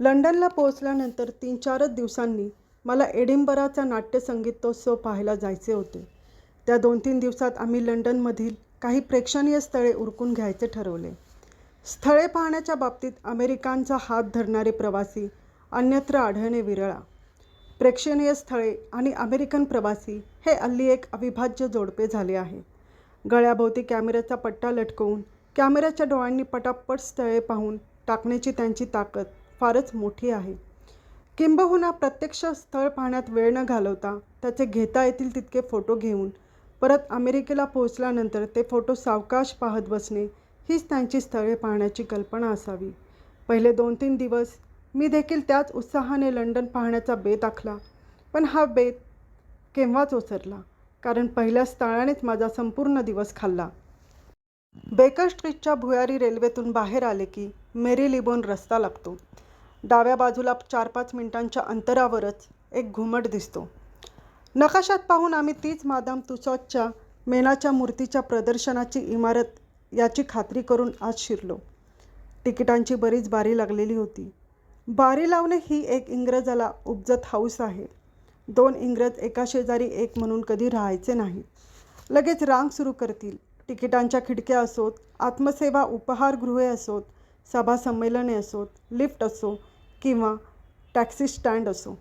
लंडनला पोहोचल्यानंतर तीन चारच दिवसांनी मला एडिंबराचा नाट्यसंगीतोत्सव पाहायला जायचे होते. त्या दोन तीन दिवसात आम्ही लंडनमधील काही प्रेक्षणीय स्थळे उरकून घ्यायचे ठरवले. स्थळे पाहण्याच्या बाबतीत अमेरिकांचा हात धरणारे प्रवासी अन्यत्र आढळणे विरळा. प्रेक्षणीय स्थळे आणि अमेरिकन प्रवासी हे हल्ली एक अविभाज्य जोडपे झाले आहे. गळ्याभोवती कॅमेऱ्याचा पट्टा लटकवून कॅमेऱ्याच्या डोळ्यांनी पटापट स्थळे पाहून टाकण्याची त्यांची ताकद फारच मोठी आहे. किंबहुना प्रत्यक्ष स्थळ पाहण्यात वेळ न घालवता त्याचे घेता येतील तितके फोटो घेऊन. परत अमेरिकेला पोहोचल्यानंतर ते फोटो सावकाश पाहत बसणे हीच त्यांची स्थळे पाहण्याची कल्पना असावी. पहिले दोन तीन दिवस मी देखील त्याच उत्साहाने लंडन पाहण्याचा बेत आखला पण हा बेत केव्हाच ओसरला? कारण पहिल्या स्थळानेच माझा संपूर्ण दिवस खाल्ला. बेकर स्ट्रीटच्या भुयारी रेल्वेतून बाहेर आले की मेरी लिबोन रस्ता लागतो. डाव्या बाजूला चार पाच मिनिटांच्या अंतरावरच एक घुमट दिसतो. नकाशात पाहून आम्ही तीच मादाम तुसॉतच्या मेनाच्या मूर्तीच्या प्रदर्शनाची इमारत याची खात्री करून आज शिरलो. तिकिटांची बरीच बारी लागलेली होती. बारी लावणे ही एक इंग्रजाला उपजत हाऊस आहे. दोन इंग्रज एका शेजारी एक म्हणून कधी राहायचे नाही. लगेच रांग सुरू करतील. तिकिटांच्या खिडक्या असोत आत्मसेवा उपहारगृहे असोत सभा संमेलने असोत लिफ्ट असो किंवा टॅक्सी स्टँड असो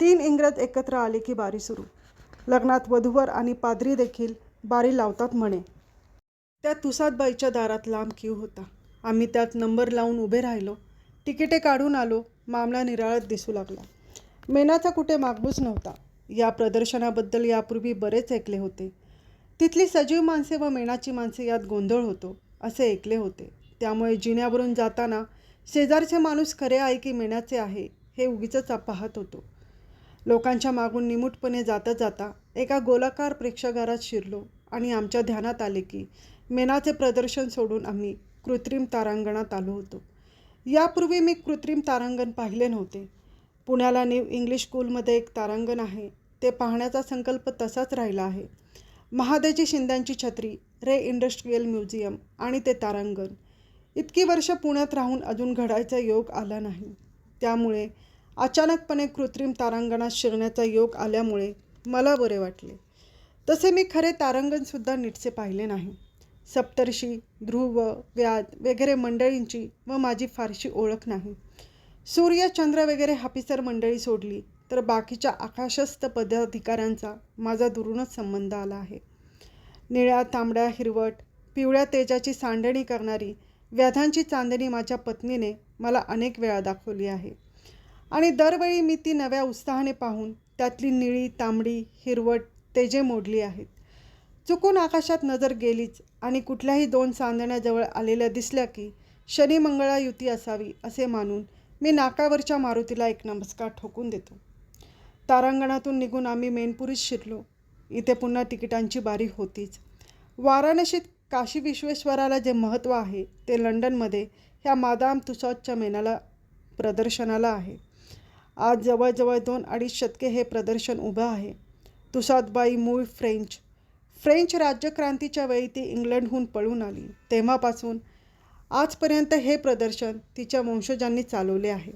तीन इंग्रज एकत्र आले की बारी सुरू. लग्नात वधूवर आणि पादरी देखील बारी लावतात म्हणे. त्या तुसादबाईच्या दारात लांब क्यू होता. आम्ही त्यात नंबर लावून उभे राहिलो. तिकिटे काढून आलो. मामला निराळत दिसू लागला. मेनाचा कुठे मागबूस नव्हता. या प्रदर्शनाबद्दल यापूर्वी बरेच ऐकले होते. तिथली सजीव माणसे व मेणाची माणसे यात गोंधळ होतो असे ऐकले होते. त्यामुळे जिन्यावरून जाताना शेजारचे माणूस खरे आहे की मेणाचे आहे हे उगीच पाहत होतो. लोकांच्या मागून निमूटपणे जाता जाता एका गोलाकार प्रेक्षागारात शिरलो आणि आमच्या ध्यानात आले की मेणाचे प्रदर्शन सोडून आम्ही कृत्रिम तारांगणात आलो होतो. यापूर्वी मी कृत्रिम तारांगण पाहिले नव्हते. पुण्याला न्यू इंग्लिश स्कूलमध्ये एक तारांगण आहे ते पाहण्याचा संकल्प तसाच राहिला आहे. महादेजी शिंद्यांची छत्री रे इंडस्ट्रीयल म्युझियम आणि ते तारांगण. इतकी वर्ष पुण्यात राहून अजून घडायचा योग आला नाही. त्यामुळे अचानकपणे कृत्रिम तारांगणात शिरण्याचा योग आल्यामुळे मला बरे वाटले. तसे मी खरे तारांगणसुद्धा नीटसे पाहिले नाही. सप्तर्षी ध्रुव व्याध वगैरे मंडळींची व माझी फारशी ओळख नाही. सूर्य चंद्र वगैरे हापिसर मंडळी सोडली तर बाकीच्या आकाशस्थ पदाधिकाऱ्यांचा माझा दुरूनच संबंध आला आहे. निळ्या तांबड्या हिरवट पिवळ्या तेजाची सांडणी करणारी व्याधांची चांदणी माझ्या पत्नीने मला अनेक वेळा दाखवली आहे. आणि दरवेळी मी ती नव्या उत्साहाने पाहून त्यातली निळी तांबडी हिरवट तेजे मोडली आहेत. चुकून आकाशात नजर गेलीच आणि कुठल्याही दोन चांदण्याजवळ आलेल्या दिसल्या की शनी मंगळा युती असावी असे मानून मी नाकावरच्या मारुतीला एक नमस्कार ठोकून देतो. तारांगणातून निघून आम्ही मेनपुरीत शिरलो. इथे पुन्हा तिकिटांची बारी होतीच. वाराणसीत काशी विश्वेश्वराला जे महत्त्व आहे ते लंडनमध्ये ह्या मादाम तुसॉतच्या मेनाला प्रदर्शनाला आहे. आज जवळजवळ दोन अडीच शतके हे प्रदर्शन उभं आहे. तुसादबाई मूळ फ्रेंच. फ्रेंच राज्यक्रांतीच्या वेळी ती इंग्लंडहून पळून आली. तेव्हापासून आजपर्यंत हे प्रदर्शन तिच्या वंशजांनी चालवले आहे.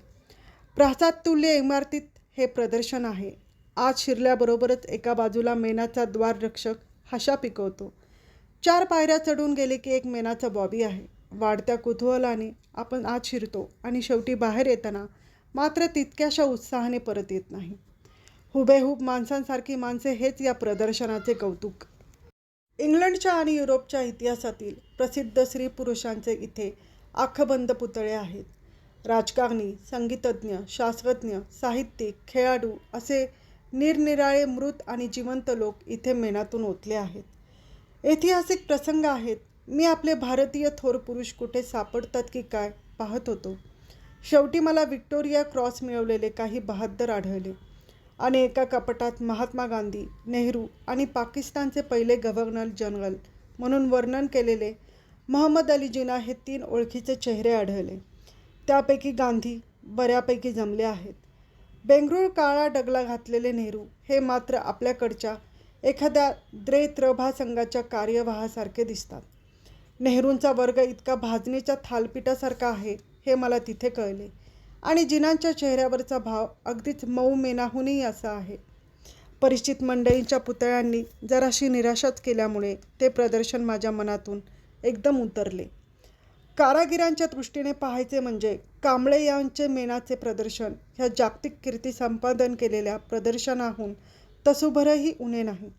प्रासाद तुल्य इमारतीत हे प्रदर्शन आहे. आज शिरल्याबरोबरच एका बाजूला मेनाचा द्वाररक्षक हशा पिकवतो. चार पायऱ्या चढून गेले की एक मेनाचा बॉबी आहे. वाढत्या कुतूहलाने आपण आत शिरतो आणि शेवटी बाहेर येताना मात्र तितक्याशा उत्साहाने परत येत नाही. हुबेहूब माणसांसारखी माणसे हेच या प्रदर्शनाचे कौतुक. इंग्लंडच्या आणि युरोपच्या इतिहासातील प्रसिद्ध स्त्री पुरुषांचे इथे आखबंद पुतळे आहेत. राजकारणी संगीतज्ञ शास्त्रज्ञ साहित्यिक खेळाडू असे निरनिराळे मृत आणि जिवंत लोक इथे मेणातून ओतले आहेत. ऐतिहासिक प्रसंग आहेत. मी आपले भारतीय थोर पुरुष कुठे सापडतात की काय पाहत होतो. शेवटी मला विक्टोरिया क्रॉस मिळवलेले काही बहाद्दर आढळले. आणि एका कपटात महात्मा गांधी नेहरू आणि पाकिस्तानचे पहिले गव्हर्नर जनरल म्हणून वर्णन केलेले महम्मद अली जिना हे तीन ओळखीचे चेहरे आढळले. त्यापैकी गांधी बऱ्यापैकी जमले आहेत. बेंगळूर काळा डगला घातलेले नेहरू हे मात्र आपल्याकडच्या एखाद्या द्रेत्रभा संघाच्या कार्यवाहासारखे दिसतात. नेहरूंचा वर्ग इतका भाजणीच्या थालपिठासारखा आहे हे मला तिथे कळले. आणि जिनांच्या चेहऱ्यावरचा भाव अगदीच मऊ मेनाहूनही असा आहे. परिचित मंडळींच्या पुतळ्यांनी जराशी निराशाच केल्यामुळे ते प्रदर्शन माझ्या मनातून एकदम उतरले. कारागिरांच्या दृष्टीने पाहायचे म्हणजे कांबळे यांचे मेणाचे प्रदर्शन ह्या जागतिक कीर्ती संपादन केलेल्या प्रदर्शनाहून तसुभरही उणे नाही.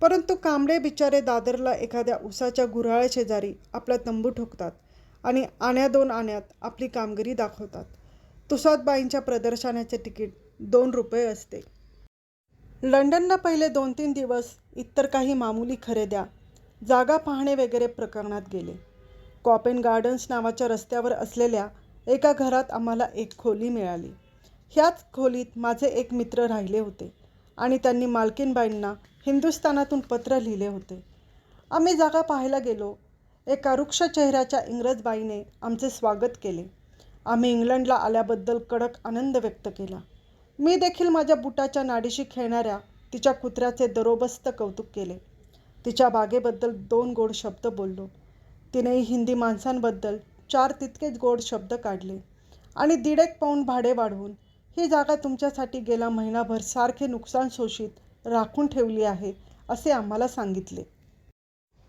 परंतु कांबळे बिचारे दादरला एखाद्या उसाच्या गुऱ्हाळ्या शेजारी आपला तंबू ठोकतात आणि आण्या दोन आण्यात आपली कामगिरी दाखवतात. तुसादबाईंच्या प्रदर्शनाचे तिकीट दोन रुपये असते. लंडनला पहिले दोन तीन दिवस इतर काही मामूली खरेद्या जागा पाहणे वगैरे प्रकरणात गेले. कॉपेन गार्डन्स नावाच्या रस्त्यावर असलेल्या एका घरात आम्हाला एक खोली मिळाली. ह्याच खोलीत माझे एक मित्र राहिले होते. आणि त्यांनी मालकीनबाईंना हिंदुस्थानातून पत्र लिहिले होते. आम्ही जागा पाहायला गेलो. एका वृक्ष चेहऱ्याच्या इंग्रजबाईने आमचे स्वागत केले. आम्ही इंग्लंडला आल्याबद्दल कडक आनंद व्यक्त केला. मी देखील माझ्या बुटाच्या नाडीशी खेळणाऱ्या तिच्या कुत्र्याचे दरोबस्त कौतुक केले. तिच्या बागेबद्दल दोन गोड शब्द बोललो. तिनेही हिंदी माणसांबद्दल चार तितकेच गोड शब्द काढले आणि दीड एक भाडे वाढवून ही जागा तुमच्यासाठी गेला महिनाभर सारखे नुकसान शोषित राखून ठेवली आहे असे आम्हाला सांगितले.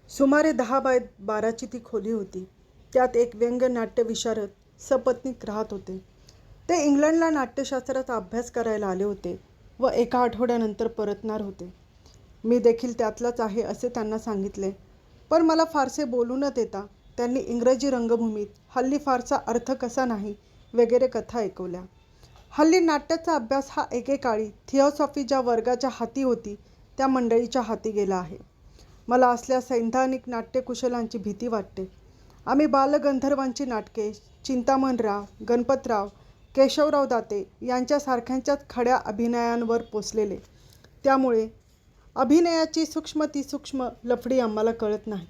सुमारे दहा बाय बाराची ती खोली होती. त्यात एक व्यंग नाट्य विशारद सपत्नीक राहत होते. ते इंग्लंडला नाट्यशास्त्राचा अभ्यास करायला आले होते व एका आठवड्यानंतर परतणार होते. मी देखील त्यातलाच आहे असे त्यांना सांगितले. पण मला फारसे बोलू न देता त्यांनी इंग्रजी रंगभूमीत हल्ली फारसा अर्थ कसा नाही वगैरे कथा ऐकवल्या. हल्ली नाट्याचा अभ्यास हा एकेकाळी थिओसॉफी ज्या वर्गाच्या हाती होती त्या मंडळीच्या हाती गेला आहे. मला असल्या सैद्धानिक नाट्यकुशलांची भीती वाटते. आम्ही बालगंधर्वांची नाटके चिंतामणराव गणपतराव केशवराव दाते यांच्यासारख्यांच्याच खड्या अभिनयांवर पोचलेले. त्यामुळे अभिनयाची सूक्ष्म ती सूक्ष्म लफडी आम्हाला कळत नाहीत.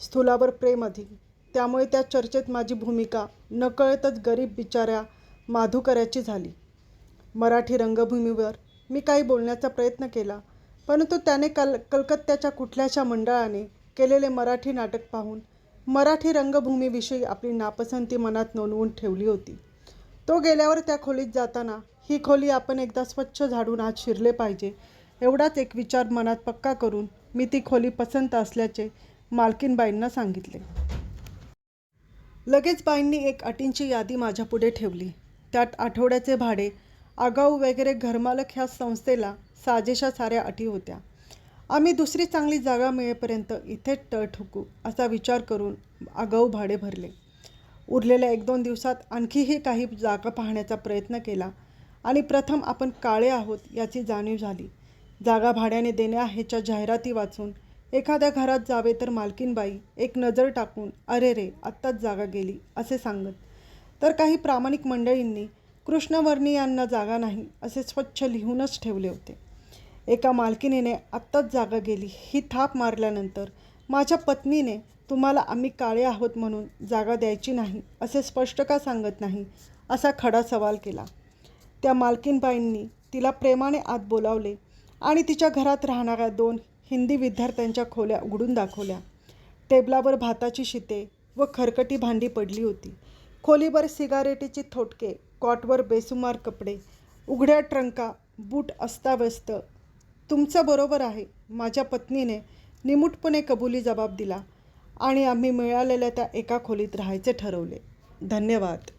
स्थूलावर प्रेम अधिक. त्यामुळे त्या चर्चेत माझी भूमिका नकळतच गरीब बिचाऱ्या माधुकऱ्याची झाली. मराठी रंगभूमीवर मी काही बोलण्याचा प्रयत्न केला परंतु त्याने कल कलकत्त्याच्या कुठल्याशा मंडळाने केलेले मराठी नाटक पाहून मराठी रंगभूमीविषयी आपली नापसंती मनात नोंदवून ठेवली होती. तो गेल्यावर त्या खोलीत जाताना ही खोली आपण एकदा स्वच्छ झाडून आत शिरले पाहिजे एवढाच एक विचार मनात पक्का करून मी ती खोली पसंत असल्याचे मालकीनबाईंना सांगितले. लगेच बाईंनी एक अटींची यादी माझ्यापुढे ठेवली. त्यात आठवड्याचे भाडे आगाऊ वगैरे घरमालक ह्या संस्थेला साजेशा साऱ्या अटी होत्या. आम्ही दुसरी चांगली जागा मिळेपर्यंत इथेच तळ ठुकू असा विचार करून आगाऊ भाडे भरले. उरलेल्या एक दोन दिवसात आणखीही काही जागा पाहण्याचा प्रयत्न केला आणि प्रथम आपण काळे आहोत याची जाणीव झाली. जागा भाड्याने देण्या ह्याच्या जाहिराती वाचून एखाद्या घरात जावे तर मालकीनबाई एक नजर टाकून अरे रे आत्ताच जागा गेली असे सांगत. तर काही प्रामाणिक मंडळींनी कृष्णवर्णीयांना जागा नाही असे स्वच्छ लिहूनच ठेवले होते. एका मालकिनीने आत्ताच जागा गेली. ही थाप मारल्यानंतर माझ्या पत्नीने तुम्हाला आम्ही काळे आहोत म्हणून जागा द्यायची नाही असे स्पष्ट का सांगत नाही? असा खडा सवाल केला. त्या मालकीनबाईंनी तिला प्रेमाने आत बोलावले आणि तिच्या घरात राहणाऱ्या दोन हिंदी विद्यार्थ्यांच्या खोल्या उघडून दाखवल्या. टेबलावर भाताची शिते व खरकटी भांडी पडली होती. खोलीवर सिगारेटीची थोटके कॉटवर बेसुमार कपडे उघड्या ट्रंका बूट अस्ताव्यस्त. तुमचं बरोबर आहे माझ्या पत्नीने निमूटपणे कबुली जबाब दिला आणि आम्ही मिळालेल्या त्या एका खोलीत राहायचे ठरवले. धन्यवाद.